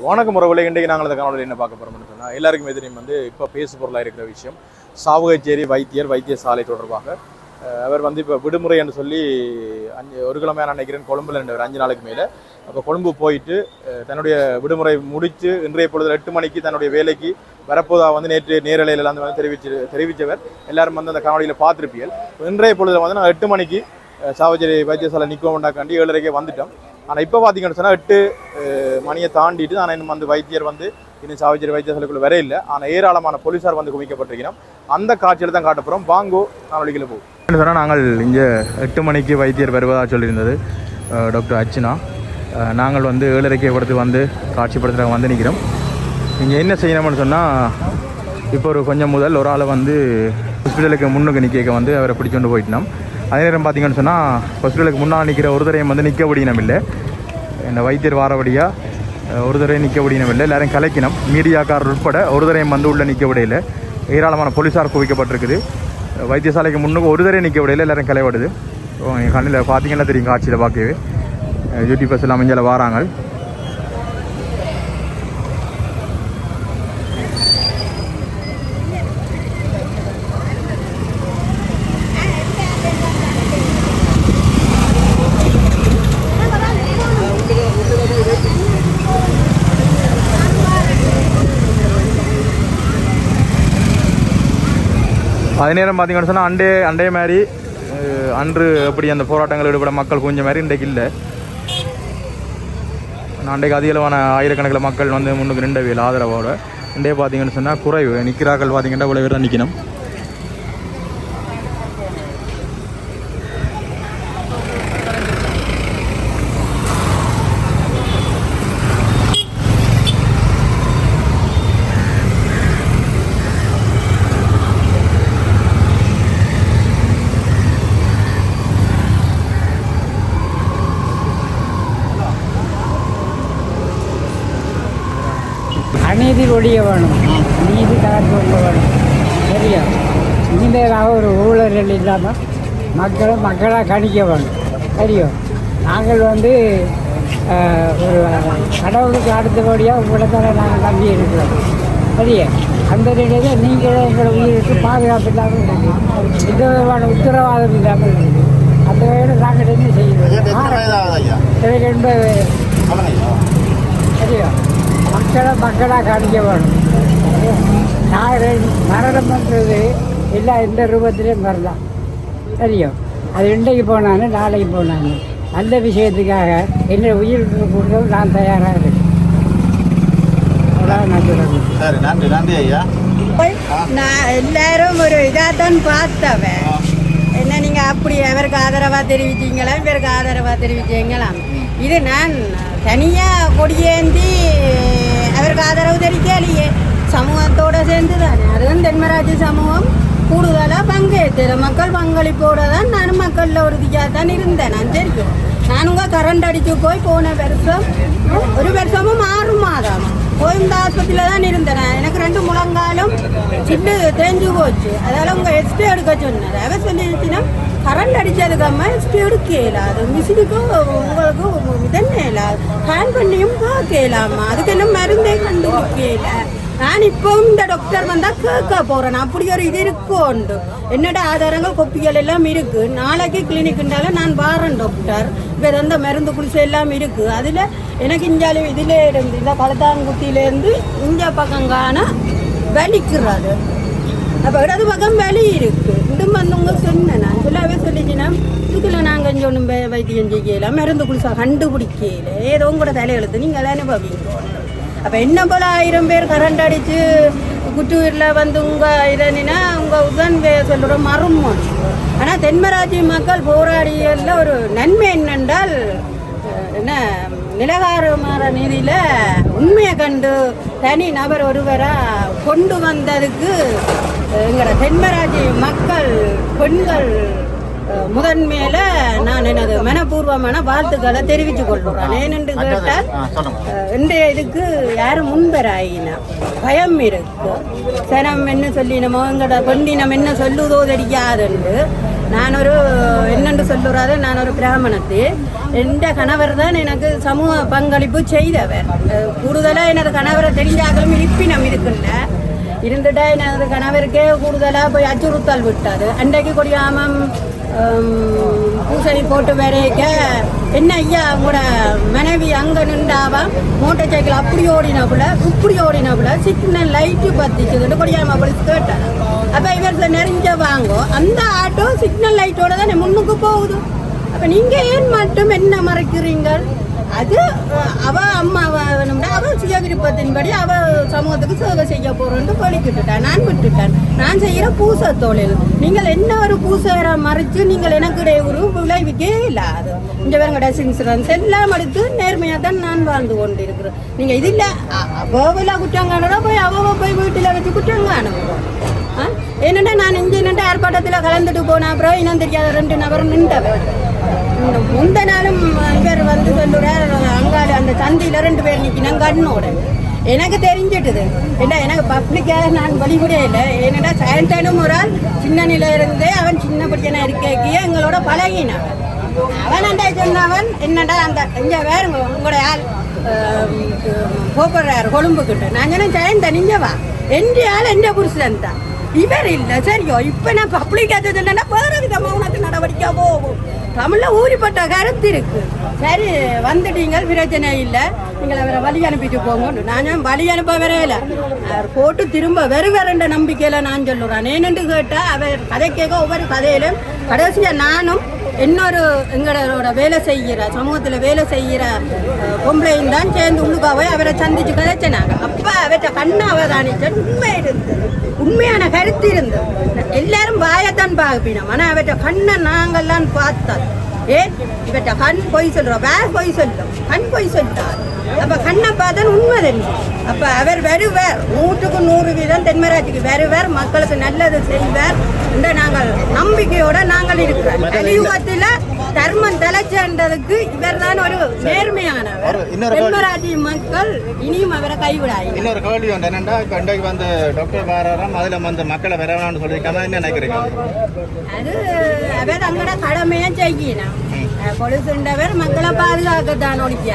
வணக்கம் உறவுகளை. இன்றைக்கு நாங்கள் இந்த காணொலியில் என்ன பார்க்க போகிறோம்னு சொன்னால் எல்லாருக்குமே தெரியும் வந்து இப்போ பேசு பொருளாக இருக்கிற விஷயம் சாவுகச்சேரி வைத்தியர் வைத்தியசாலை தொடர்பாக. அவர் வந்து இப்போ விடுமுறை என்று சொல்லி அஞ்சு ஒரு கிழமையாக நான் நினைக்கிறேன் கொழும்புல இருந்தவர் அஞ்சு நாளுக்கு மேலே. அப்போ கொழும்பு போயிட்டு தன்னுடைய விடுமுறை முடித்து இன்றைய பொழுது எட்டு மணிக்கு தன்னுடைய வேலைக்கு வரப்போதா வந்து நேற்று நேரலையில் வந்து வந்து தெரிவிச்சு தெரிவித்தவர் எல்லாரும் வந்து அந்த காணொலியில் பார்த்துருப்பீர்கள். இன்றைய பொழுதில் வந்து நான் எட்டு மணிக்கு அஹ், சாவச்சேரி வைத்தியசாலை நிற்கோண்டாக்காண்டி ஏழரைக்கே வந்துட்டோம். ஆனால் இப்போ பார்த்தீங்கன்னு சொன்னால் எட்டு மணியை தாண்டிட்டு ஆனால் இன்னும் வந்து வைத்தியர் வந்து இன்னும் சாவச்சேரி வைத்தியசாலைக்குள்ள வர இல்லை. ஆனால் ஏராளமான போலீஸார் வந்து குவிக்கப்பட்டிருக்கிறோம். அந்த காட்சியில் தான் காட்ட போகிறோம் வாங்கோ நாளைக்குள்ள போகும் சொன்னால் நாங்கள் இங்கே எட்டு மணிக்கு வைத்தியர் வருவதாக சொல்லியிருந்தது டாக்டர் அர்ச்சனா. நாங்கள் வந்து ஏழரைக்கு படுத்து வந்து காட்சிப்படுத்துகிறாங்க வந்து நிற்கிறோம் இங்கே என்ன செய்யணும்னு சொன்னால் இப்போ ஒரு கொஞ்சம் முதல் ஒரு ஆளை வந்து ஹாஸ்பிட்டலுக்கு முன்னுக்கு நிற்க வந்து அவரை பிடிச்சொண்டு போயிட்டோம். அதே நேரம் பார்த்தீங்கன்னு சொன்னால் ஹாஸ்பிட்டலுக்கு முன்னால் நிற்கிற ஒருத்தரையும் வந்து நிற்க முடியணும் இல்லை இந்த வைத்தியர் வாரவடியாக ஒரு தடவை நிற்க முடியணும் இல்லை. எல்லாரும் கலைக்கணும். மீடியாக்காரர் உட்பட ஒரு தடவையும் வந்து உள்ளே நிற்க விடையில. ஏராளமான போலீஸார் குவிக்கப்பட்டிருக்குது. வைத்தியசாலைக்கு முன்னுக்கு ஒரு தரையும் நிற்க விடையில எல்லாரும் கலைப்படுது கண்ணில் பார்த்தீங்கன்னா தெரியும் காட்சியில் பார்க்கவே யூடியூபர்ஸ் எல்லாம் இங்கே வாராங்க. அதே நேரம் பார்த்தீங்கன்னு சொன்னால் அண்டே அண்டே மாதிரி அன்று எப்படி அந்த போராட்டங்கள் ஈடுபட மக்கள் கொஞ்சம் மாதிரி இன்றைக்கு இல்லை. நான் அன்றைக்கு ஆயிரக்கணக்கில் மக்கள் வந்து முன்னுக்கு நின்றவியல் ஆதரவோட. இன்றைய பார்த்தீங்கன்னு சொன்னால் குறைவு. நிற்கிறார்கள் பார்த்தீங்கன்னா இவ்வளோ பேர் தான் நிற்கணும் அநீதி ஒழிய வேணும். நீதி கலந்து கொள்ள வேணும். சரியா? இனிமேலாக ஒரு ஊழல்கள் இல்லாமல் மக்களை மக்களாக கணிக்க வேணும். சரியோ? நாங்கள் வந்து ஒரு கடவுளுக்கு அடுத்தபடியாக உங்களை தானே நாங்கள் நம்பி இருக்கிறோம். சரியா? அந்த நிலையில் நீங்களே எங்களை உயிருக்கு பாதுகாப்பு இல்லாமல் இருக்கு எந்த விதமான உத்தரவாதம் இல்லாமல் இருக்கு அந்த வகையில் நாங்கள் என்ன செய்யணும்? எனக்கு எண்பது. சரியா? மக்களை மக்களாக காணிக்க வேணும் நான் மரணம் பண்ணுறது எல்லாம் எந்த ரூபத்திலையும் வரலாம். சரியோ? அது இன்றைக்கு போனானு நாளைக்கு போனானு. நல்ல விஷயத்துக்காக என்ன உயிர் கொடுக்க நான் தயாராக இருக்கேன். நான் எல்லாரும் ஒரு இதாக தான் பார்த்தவன். என்ன நீங்கள் அப்படி அவருக்கு ஆதரவாக தெரிவிச்சீங்களா? இவருக்கு ஆதரவாக தெரிவிச்சீங்களா இது நான் தனியாக கொடியேந்தி அவருக்கு ஆதரவு தெரிவிக்கலையே. சமூகத்தோடு சேர்ந்து தானே அதுவும் தென்மராட்சி சமூகம். கூடுதலாக பங்கேற்று மக்கள் பங்களிப்போடு தான் நானும் மக்களில் ஒரு தான் இருந்தேன். நான் தெரியும். நானுங்க கரண்ட் அடித்து போய் போன வருஷம் ஒரு வருஷமும் ஆறு மாதம். போய் இந்த ஆஸ்பத்திரியில் தான் இருந்தேன். எனக்கு ரெண்டு முழங்காலும் சிட்டு தேஞ்சு போச்சு. அதால உங்கள் எஸ்டி எடுக்க சொன்னார் அவர் சொல்லிடுச்சுன்னா கரண்ட் அடித்ததுக்கு அம்மா எஸ்டி எடுக்க இயலாது மிஷினுக்கும் உங்களுக்கு இதென்ன இயலாது ஹேண்ட் பண்ணியும் பார்க்கலாமா அதுக்கு என்ன மருந்தே கண்டுபிடிக்கல நான் இப்போ இந்த டாக்டர் வந்தால் கேட்க போகிறேன் அப்படி ஒரு இது இருக்குண்டு என்னோட ஆதாரங்கள் கொப்பிகள் எல்லாம் இருக்கு நாளைக்கு கிளினிக்னால நான் வாரேன் டாக்டர் இப்போ அந்த மருந்து குடிசை எல்லாம் இருக்கு அதில் எனக்கு இஞ்சாலும் இதில் இருந்து இந்த கலத்தாங்குத்தியில இந்த பக்கம் காண வலிக்கிறது அப்போ இடது பக்கம் வலி இருக்கு வந்து வந்தவங்க சொன்னேன் நான் சொல்லவே சொல்லிச்சுன்னா இதுக்குள்ள நாங்கள் இங்கே ஒன்றும் வைத்தியம் செய்யல மருந்து குளிசா கண்டுபிடிக்கல. ஏதோ உங்களோட தலையெழுத்து நீங்கள் அனுபவிங்க. அப்போ என்ன போல ஆயிரம் பேர் கரண்ட் அடித்து குட்டூரில் வந்து உங்கள் இதனா உங்கள் உதன் சொல்கிற மருமம் ஆனால் தென்மராட்சி மக்கள் போராடியதில் ஒரு நன்மை என்னென்றால் என்ன நிலகாரமாற நீதியில் உண்மையை கண்டு தனி நபர் ஒருவராக கொண்டு வந்ததுக்கு எங்களோட தென்மராட்சி மக்கள் பெண்கள் முதன்மையில நான் எனது மனப்பூர்வமான வாழ்த்துக்களை தெரிவித்துக் கொள்கிறேன். ஏனென்று கேட்டால் இன்றைய இதுக்கு யாரும் முன்பராயினா பயம் இருக்கு. சனம் என்ன சொல்லினமோ எங்களோட பெண்ணினம் என்ன சொல்லுதோ தெரியாதுண்டு. நான் ஒரு என்னென்று சொல்லுறாரு நான் ஒரு பிராமணத்து. எந்த கணவர் தான் எனக்கு சமூக பங்களிப்பு செய்தவர். கூடுதலாக எனது கணவரை தெரிஞ்சாக்களும் இருப்பினம் இருக்குல்ல இருந்துட்டா எனது கணவருக்கே கூடுதலாக போய் அச்சுறுத்தல் விட்டார் அன்றைக்கு கொடியாமம் பூசணி போட்டு வரைக்க என்ன ஐயா உங்களோட மனைவி அங்கே நின்றாவா? மோட்டர் சைக்கிள் அப்படி ஓடினப்புல இப்படி ஓடினப்புல சிக்னல் லைட்டு பத்திச்சுதுன்னு கொடியாம அப்படி கேட்டார் அப்போ இவர் நெறிஞ்ச வாங்கோ அந்த ஆட்டோ சிக்னல் லைட்டோட தான் முன்னுக்கு போகுது? இப்போ நீங்க ஏன் மட்டும் என்ன மறைக்கிறீங்கள்? அது அவ அம்மா வேணும்னா அவ சுய விருப்பத்தின்படி அவ சமூகத்துக்கு சேவை செய்ய போறோம்னு வெளிக்கிட்டுட்டேன் நான் விட்டுட்டேன். நான் செய்யற பூச தொழில். நீங்கள் என்ன ஒரு பூசை மறைச்சு நீங்கள் எனக்கு ஒரு விளைவிக்கவே இல்லை அது இந்த வேறுங்கட இன்சூரன்ஸ் எல்லாம் எடுத்து நேர்மையாக தான் நான் வாழ்ந்து கொண்டு இருக்கிறேன் நீங்க இது இல்லை அவல குற்றம் காணறா போய் அவ போய் வீட்டில் வச்சு குற்றம் காணுவோம். ஆ? நான் இங்கே நின்று ஆர்ப்பாட்டத்தில் கலந்துட்டு போன அப்புறம் இனம் தெரியாத ரெண்டு நபரும் நின்றவர். முந்த நாளும் இவர் வந்து சொல்லுறார் அங்காடு அந்த சந்தியில் ரெண்டு பேர் நிற்கினாங்க கண்ணோட எனக்கு தெரிஞ்சிட்டுது. என்ன எனக்கு பப்ளிக்காக நான் வழிபடே இல்லை. என்னடா சயன்டனும் ஒரு ஆள் சின்ன நில இருந்தே அவன் சின்ன பிடிச்சனா இருக்கைக்கு எங்களோட பழகினான். அவன் அண்டா சொன்னவன்? என்னடா அந்த இங்கே வேறு உங்களோட ஆள் போப்படுறாரு கொழும்புக்கிட்ட. நான் சொன்னேன் ஜெயந்த நீங்க வா. எந்த ஆள் எந்த புருஷன் தான். இவர் இல்லை சரியோ? இப்போ நான் பப்ளிக் என்னன்னா வேறு விதமாக உனக்கு நடவடிக்கை போகும். தமிழ்ல ஊறிப்பட்ட கருத்து இருக்கு. சரி வந்துட்டீங்க பிரச்சனை இல்லை. நீங்கள் அவரை வழி அனுப்பிட்டு போங்க நான் வழி அனுப்ப வரையில அவர் போட்டு திரும்ப வெறு வேறண்ட நம்பிக்கையில நான் சொல்லுறேன். ஏனென்று கேட்டால் அவர் கதை கேட்க ஒவ்வொரு கதையிலும் கடைசியா நானும் இன்னொரு எங்களோட வேலை செய்கிற சமூகத்தில் வேலை செய்கிற பொம்பளையும் தான் சேர்ந்து உள்ளுக்காவே அவரை சந்திச்சு கதைச்சினாங்க. அப்போ அவற்றை கண்ணை அவதானிச்ச உண்மை இருந்தது. உண்மையான கருத்து இருந்தது. எல்லாரும் வாயத்தான் பார்ப்பினோம். ஆனால் அவற்றை கண்ணை நாங்கள்லாம் பார்த்தோம். ஏன்? இவற்றை கண் பொய் சொல்கிறோம் வேற பொய் சொல்லும் கண் பொய் சொல்லிட்டார் அப்போ கண்ணை பார்த்தா உண்மை தெரிஞ்சு அப்போ அவர் வருவார் நூற்றுக்கு நூறு வீதம் தென்மராட்சிக்கு வருவார் மக்களுக்கு நல்லது செய்வார். இந்த நாங்கள் நம்பிக்கையோட நாங்கள் இருக்கிறோம். கலியுகத்தில் தர்மம் தலைச்சன்றதுக்கு இவர் தான் ஒரு நேர்மையானவர். தென்மராட்சி மக்கள் இனியும் அவரை கைவிடாய் இன்னொரு கேள்வி உண்டு என்னன்னா இப்ப இன்றைக்கு வந்து டாக்டர் வாராராம் அதுல வந்து மக்களை வரவேணும்னு சொல்லியிருக்காங்க. என்ன நினைக்கிறீங்க? அது அவர் அங்கட கடமையை செய்யணும். பொழுதுண்டவர் மக்களை பாதுகாக்கத்தான் ஒழிக்க.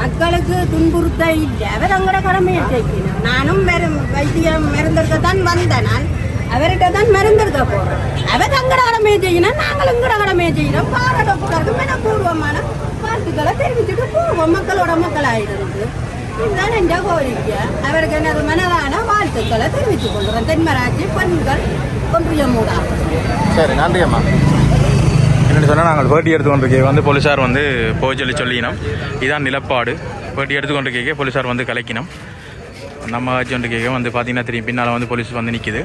மக்களுக்கு துன்புறுத்த இல்லை. அவர் அங்கட கடமையை செய்யணும். நானும் வெறும் வைத்தியம் மருந்தெடுக்கத்தான் வந்தேன். நான் அவர்கிட்ட தான் மறந்துடுதா போறோம் அவர் தங்கட கடமையை செய்யணும் நாங்கள் எங்கட கடமையை செய்யணும் பாராட்டக்கூடாது மனப்பூர்வமான வாழ்த்துக்களை தெரிவிச்சுட்டு போவோம். மக்களோட மக்களாயிருந்து. இதுதான் என்ற கோரிக்கை. அவருக்கு எனது மனதான வாழ்த்துக்களை தெரிவித்துக் கொள்கிறேன். தென்மராட்சி பெண்கள் சரி நன்றி அம்மா. என்னென்னு சொன்னால் நாங்கள் பேட்டி எடுத்துக்கொண்டிருக்கே வந்து போலீஸார் வந்து போய் சொல்லி சொல்லினோம் இதான் நிலப்பாடு. பேட்டி எடுத்துக்கொண்டிருக்கே போலீஸார் வந்து கலைக்கினோம். நம்ம ஆச்சு கொண்டிருக்கே வந்து பார்த்தீங்கன்னா தெரியும். பின்னால் வந்து போலீஸ் வந்து நிற்கிது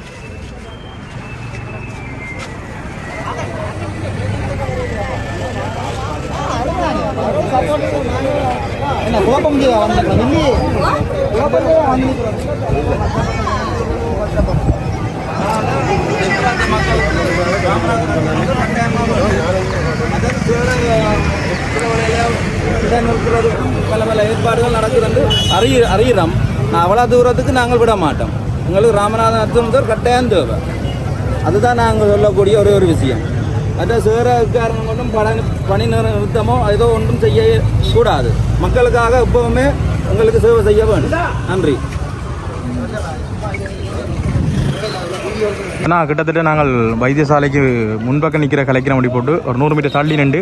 என்ன குழப்பம் வந்து பல பல ஏற்பாடுகள் நடக்குதுன்னு அறிய அறியிறோம். அவ்வளோ தூரத்துக்கு நாங்கள் விட மாட்டோம். எங்களுக்கு ராமநாதன் அர்த்தம் கட்டாயம் தேவை. அதுதான் நாங்கள் சொல்லக்கூடிய ஒரே ஒரு விஷயம். மற்ற சேர காரணம் கொண்டும் பணி பணி நிறுத்தமோ ஏதோ ஒன்றும் செய்ய கூடாது. மக்களுக்காக எப்பவுமே உங்களுக்கு சேவை செய்ய வேண்டும். நன்றி. ஆனால் கிட்டத்தட்ட நாங்கள் வைத்தியசாலைக்கு முன்பக்கம் நிற்கிற கலைக்கிற முடி போட்டு ஒரு நூறு மீட்டர் தள்ளி நின்று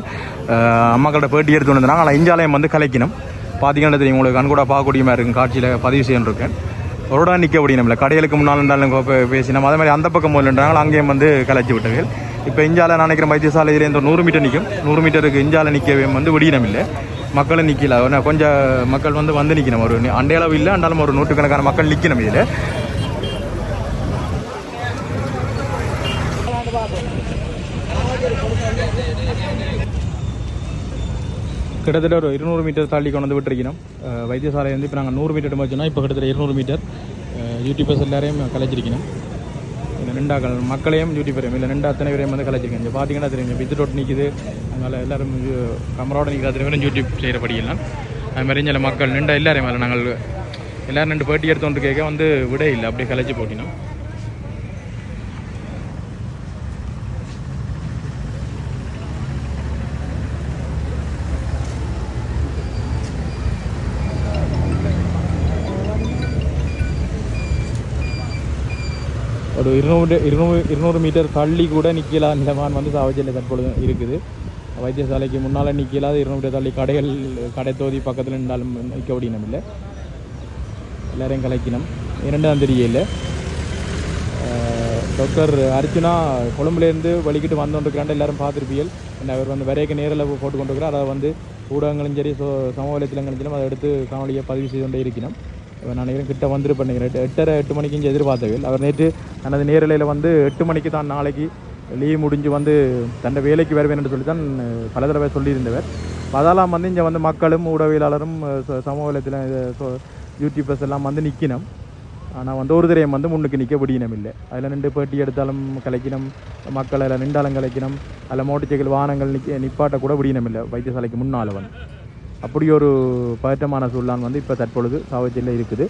அஹ், அம்மாக்களோட பேட்டி எடுத்து வந்தாங்க ஆனால் இஞ்சாலயம் வந்து கலைக்கணும். பார்த்தீங்கன்னா தெரியும் உங்களுக்கு கண்கூட பார்க்கக்கூடிய மாதிரி இருக்கும். காட்சியில் பதிவு செய்யணுருக்கேன் ஒரு இடம் நிற்க முடியும் கடைகளுக்கு முன்னால் இருந்தாலும் பே- பேசினோம். அதே மாதிரி அந்த பக்கம் போயிட்டாங்க அங்கேயும் வந்து கலைச்சி விட்டவர்கள் இப்போ இஞ்சால நினைக்கிற வைத்தியசாலையிலேருந்து நூறு மீட்டர் நிற்கும் நூறு மீட்டருக்கு இஞ்சால நிற்கவே வந்து விடியினம் இல்லை மக்களும் நிற்கல கொஞ்சம் மக்கள் வந்து வந்து நிற்கணும் ஒரு அண்டையளவு இல்லை அண்டாலும் ஒரு நூற்றுக்கணக்கான மக்கள் நிற்கணும் இதில். கிட்டத்தட்ட ஒரு இருநூறு மீட்டர் தள்ளி கொண்டு வந்து விட்டுருக்கணும் அஹ் வைத்தியசாலை வந்து இப்போ நாங்கள் நூறு மீட்டர் வச்சோன்னா இப்போ கிட்டத்தட்ட இருநூறு மீட்டர். யூடியூபர்ஸ் எல்லாரையும் கலைச்சிருக்கணும் இந்த மக்களையும் மக்களையும் பிரேம் இல்லை ரெண்டு அத்தனை பேரையும் வந்து கலைச்சிருக்கேன் இங்கே பார்த்தீங்கன்னா தெரியும். பித்து ரோட் நிற்குது அதனால் எல்லாரும் கமரோட நிற்கிற அத்தனை பேரும் யூடியூப் செய்கிறபடியெல்லாம் அது மாதிரி சில மக்கள் நின்று எல்லாரையும் மேலே நாங்கள் எல்லோரும் ரெண்டு பேட்டி எடுத்தோன்ட்டு கேட்க வந்து விட இல்லை. அப்படியே கலைச்சி போட்டினோம். ஒரு இருநூறு இருநூறு இருநூறு மீட்டர் தள்ளி கூட நிற்கலாத நிலமான் வந்து சாவச்சேரியில் தற்பொழுது இருக்குது. வைத்தியசாலைக்கு முன்னால் நிற்கலாத இருநூறு மீட்டர் தள்ளி கடைகள் கடை தொகுதி பக்கத்தில் நின்றாலும் நிற்க முடியணும் இல்லை எல்லாரையும் கலைக்கணும். இரண்டாம் தெரியல டாக்டர் அர்ச்சுனா கொழும்புலேருந்து வலிக்கிட்டு வந்தோன்றிருக்கிறாண்டு எல்லாரும் பார்த்துருப்பீர்கள். என்ன அவர் வந்து வரையக்கு நேரில் போட்டு கொண்டிருக்கிறார் அதை வந்து ஊடகங்களும் சரி சோ சமூக வலைத்தளங்களும் அதை எடுத்து காணொலியை பதிவு செய்து கொண்டே இருக்கணும். நான் நினைக்கிறேன் கிட்ட வந்துருப்பேன் நினைக்கிறேன் எட்டரை எட்டு மணிக்கு இங்கே எதிர்பார்த்தவில் அவர் நேற்று தனது நேரலையில் வந்து எட்டு மணிக்கு தான் நாளைக்கு லீவ் முடிஞ்சு வந்து தன்னை வேலைக்கு வருவேன் என்று சொல்லி தான் பல தடவை சொல்லியிருந்தவர். அதெல்லாம் வந்து இங்கே வந்து மக்களும் ஊடகவியலாளரும் அஹ், சமூக வலைத்தள சோ- யூடியூபர்ஸ் எல்லாம் வந்து நிற்கணும் ஆனால் வந்து ஒரு திரையம் வந்து முன்னுக்கு நிற்க முடியணும் இல்லை. அதில் நின்று பேட்டி எடுத்தாலும் கலைக்கணும் மக்கள் அதில் நின்றாலும் கலைக்கணும் அதில் மோட்டர் சைக்கிள் வாகனங்கள் நிற்க நிப்பாட்ட கூட முடியணும் இல்லை. வைத்தியசாலைக்கு முன்னால் வந்து. அப்படி ஒரு பதட்டமான சூழலான் வந்து இப்போ தற்பொழுது சாவச்சேரியில் இருக்குது.